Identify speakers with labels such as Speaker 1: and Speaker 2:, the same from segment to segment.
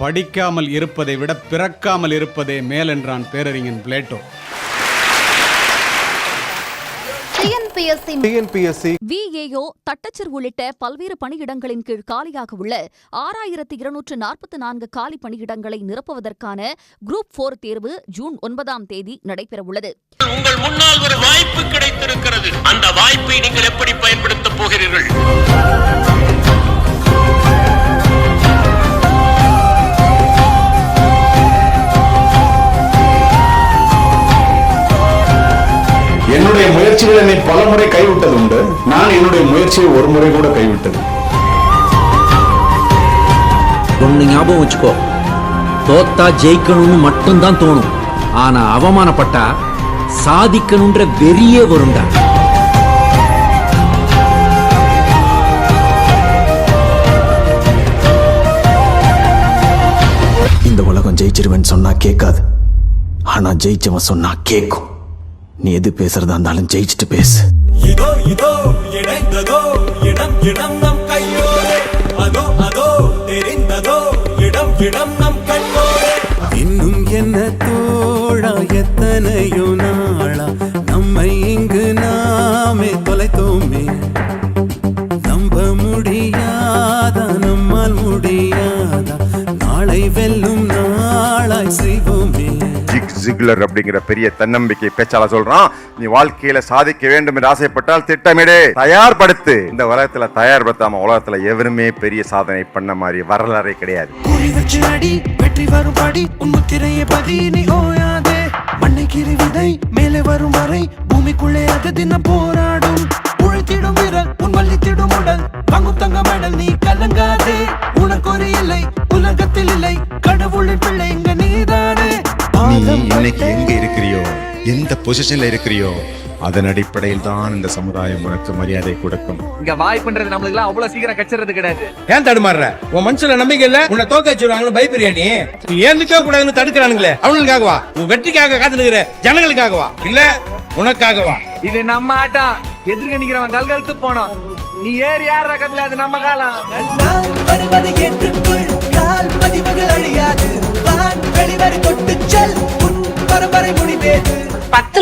Speaker 1: படிக்காமல் இருப்பதை விட பிறக்காமல் இருப்பதே மேல் என்றான் பேரறிஞன் பிளேட்டோ.
Speaker 2: விஏஓ தட்டச்சர் உள்ளிட்ட பல்வேறு பணியிடங்களின் கீழ் காலியாக உள்ள ஆறாயிரத்து இருநூற்று நாற்பத்தி நான்கு காலி பணியிடங்களை நிரப்புவதற்கான குரூப் போர் தேர்வு ஜூன் ஒன்பதாம் தேதி நடைபெறவுள்ளது.
Speaker 3: உங்கள் முன்னால் ஒரு வாய்ப்பு கிடைத்திருக்கிறது. அந்த வாய்ப்பை நீங்கள் எப்படி பயன்படுத்தப் போகிறீர்கள்?
Speaker 4: முயற்சிகளை நீ பல முறை கைவிட்டது உண்டு நான் என்னுடைய முயற்சியை ஒரு முறை கூட கைவிட்டது.
Speaker 5: ஒண்ணு ஞாபகம் வச்சுக்கோ. தோத்தா ஜெயிக்கணும்னு மட்டும்தான் தோணும். ஆனா அவமானப்பட்டா சாதிக்கணும்ன்ற வெறியே வரும்டா.
Speaker 6: இந்த உலகம் ஜெயிச்சிருவேன்னு சொன்னா கேட்காது. ஆனா ஜெயிச்சவன் சொன்னா கேட்கும். நீ எது பேசுறதா இருந்தாலும் ஜெயிச்சுட்டு பேசு.
Speaker 7: இதோ இதோ இணைந்ததோ இடம் இடம் நம் கையோடு. அதோ அதோ தெரிந்ததோ இடம் இடம் நம் கண்ணோடு. இன்னும் என்ன தோழா எத்தனையோ நாளா? நம்மை இங்கு நாமே தொலைத்தோமே. நம்ப முடியாதா நம்மால் முடியாதா? நாளை வெல்லும் நாளாய் செய்வோமே.
Speaker 8: ஜிக்லர் அப்படிங்கிற பெரிய தன்னம்பிக்கை பேச்சாளர் சொல்றான் நீ வாழ்க்கையில சாதிக்க வேண்டும் என்று ஆசைப்பட்டால் திட்டமிடு தயார்படுத்து. இந்த உலகத்துல தயார்படுத்தாம உலகத்துல எவருமே பெரிய சாதனை பண்ண மாதிரி வரலாறே கிடையாது.
Speaker 7: வெற்றி வரும் படி உன் பதி நீ ஓயாதே. மண்ணை கிரி விதை மேலே வரும் வரை பூமிக்குள்ளே அது தினம் போராடும். உழைத்திடும் விரல் உன் வள்ளித்திடும் உடல். வாங்கும் தங்க மெடல் நீ கலங்காதே. உனக்கு ஒரு இல்லை உலகத்தில் இல்லை. கடவுளின் பிள்ளை
Speaker 9: இருக்கிறியோ? எந்த பொசிஷன்ல இருக்கிறியோ? அதன் அடிப்படையில் தான் இந்த சமுதாயம் உனக்கு மரியாதை கொடுக்கும்.
Speaker 5: இங்க வாய்ப்புன்றது நம்மளுக்கு அவ்வளவு சீக்கிரம் கச்சறது கிடையாது.
Speaker 7: ஏன் தடுமாறுற? உன் மனசுல நம்பிக்கை இல்ல? உன்னை தோக்க வச்சிருவாங்கன்னு பயப்படுறியா நீ? நிக்க கூடாதுன்னு தடுக்கிறானுங்களே. அவனுக்காகவா உன் வெற்றிக்காக காத்துனுக்கிற ஜனங்களுக்காகவா? இல்ல உனக்காகவா?
Speaker 5: இது நம்ம ஆட்டம். எதிர்க்க நிக்கிறவன் கல்கழுத்து போனோம். நீ ஏறி யார் ரகத்துல அது நம்ம காலம்.
Speaker 7: வருவதை ஏற்றுக்கொள்.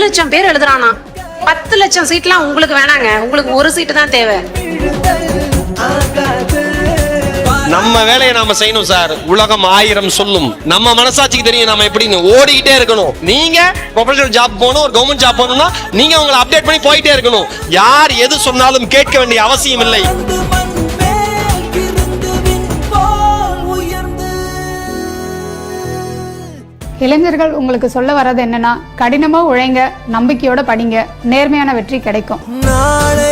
Speaker 10: லட்சம் பேர் எழுதுறானா. பத்து லட்சம் சீட்லாம் உங்களுக்கு வேணாங்க. உங்களுக்கு ஒரு சீட்டு தான் தேவை.
Speaker 3: நம்ம வேலையை நாம செய்யணும் சார். உலகம் ஆயிரம் சொல்லும். நம்ம மனசாட்சிக்கு தெரியும் நம்ம எப்படின்னு. ஓடிக்கிட்டே இருக்கணும். நீங்க ப்ரொஃபஷனல் ஜாப் போகணும் ஒரு கவர்மெண்ட் ஜாப் போகணும்னா நீங்க உங்களை அப்டேட் பண்ணி போயிட்டே இருக்கணும். யார் எது சொன்னாலும் கேட்க வேண்டிய அவசியம் இல்லை.
Speaker 2: இளைஞர்கள் உங்களுக்கு சொல்ல வர்றது என்னன்னா கடினமா உழைங்க நம்பிக்கையோட படிங்க நேர்மையான வெற்றி கிடைக்கும்.
Speaker 7: நாளை